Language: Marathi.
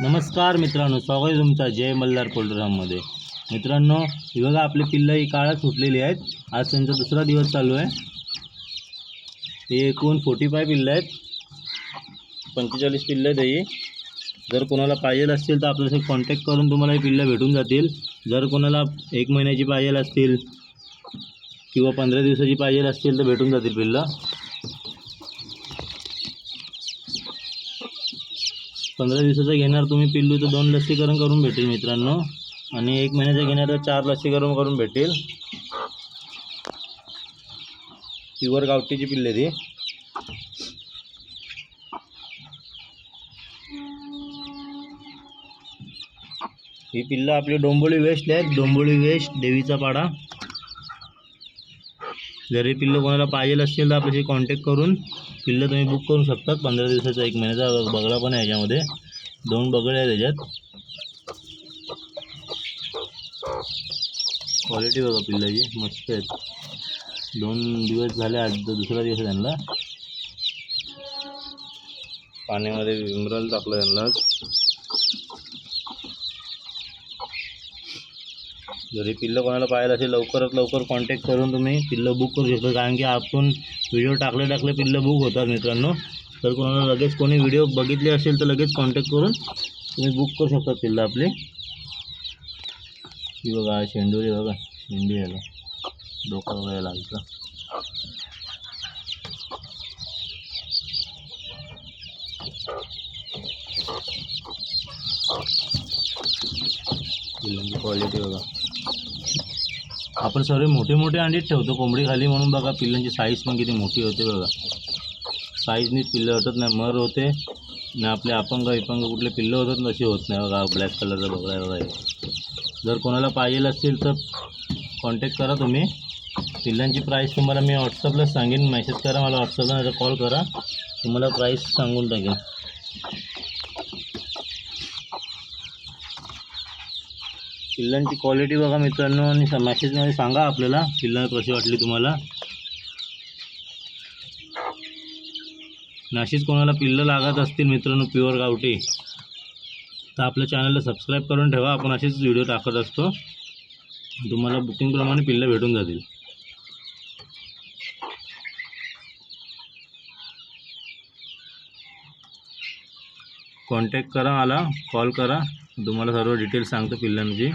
नमस्कार मित्रांनो स्वागत आहे तुमचा जय मल्हार पोल्ट्राममध्ये मित्रांनो ही बघा आपली पिल्लं ही काळात सुटलेली आहेत. आज त्यांचा दुसरा दिवस चालू आहे. हे एकूण फोर्टी फाय पिल्लं आहेत. पंचेचाळीस पिल्लं आहेत ही. जर कोणाला पाहिजे असतील तर आपल्याशी कॉन्टॅक्ट करून तुम्हाला ही पिल्लं भेटून जातील. जर कोणाला एक महिन्याची पाहिजे असतील किंवा पंधरा दिवसाची पाहिजे असतील तर भेटून जातील पिल्लं. पंधरा दिवसाचं घेणार तुम्ही पिल्लू तर दोन लसीकरण करून भेटेल मित्रांनो. आणि एक महिन्याचं घेणार तर चार लसीकरण करून भेटेल. प्युअर गावठीची पिल्ले ती. ही पिल्लं आपली डोंबोळी वेस्ट आहेत डोंबोळी वेस्ट देवीचा पाडा. जरी पिल्लं कोणाला पाहिजे असतील तर आपल्याशी कॉन्टॅक्ट करून पिल्लं तुम्ही बुक करू शकतात. पंधरा दिवसाचा एक महिन्याचा बगळा पण आहे याच्यामध्ये. दोन बगळे आहेत त्याच्यात. क्वालिटी बघा पिल्लाची मस्त आहेत. दोन दिवस झाले आज दुसरा दिवस आहे त्यांना. पाण्यामध्ये विमरल टाकलं त्यांना. जरी पिल्लं कोणाला पाहायला असेल, लवकरात लवकर कॉन्टॅक्ट करून तुम्ही पिल्लं बुक करू शकता. कारण की आपण व्हिडिओ टाकले टाकले पिल्लं बुक होतात मित्रांनो. तर लगेच कोणी व्हिडिओ बघितले असेल तर लगेच कॉन्टॅक्ट करून तुम्ही बुक करू शकता पिल्लं आपली. ही बघा हा शेंडोरी बघा, शेंडी याला. डोका वगैरे क्वालिटी बघा. आपण सर्व मोठे मोठे अंडीच ठेवतो कोंबडी खाली म्हणून बघा पिल्लांची साईज पण किती मोठी होते बघा. साईजनी पिल्लं होतात नाही मर होते ना आपले अपंग विपंग कुठले पिल्लं होतात ना होत नाही बघा ब्लॅक कलरचा बघा बघा. जर कोणाला पाहिजे असतील तर कॉन्टॅक्ट करा तुम्ही. पिल्लांची प्राईस तुम्हाला मी व्हॉट्सअपला सांगेन मेसेज करा मला व्हॉट्सअपला नाही कॉल करा. तुम्हाला प्राईस सांगून टाकेन. पिल्लांची क्वालिटी बघा मित्रांनो आणि मॅसेजमध्ये सांगा आपल्याला. पिल्लं कशी वाटली तुम्हाला? नाशिक कोणाला पिल्लं लागत असतील मित्रांनो प्युअर गावठी? तर आपल्या चॅनलला सबस्क्राईब करून ठेवा. आपण असेच व्हिडिओ टाकत असतो. तुम्हाला बुकिंगप्रमाणे पिल्लं भेटून जातील. कॉन्टॅक्ट करा मला कॉल करा. तुम्हाला सर्व डिटेल्स सांगतो पिल्लांची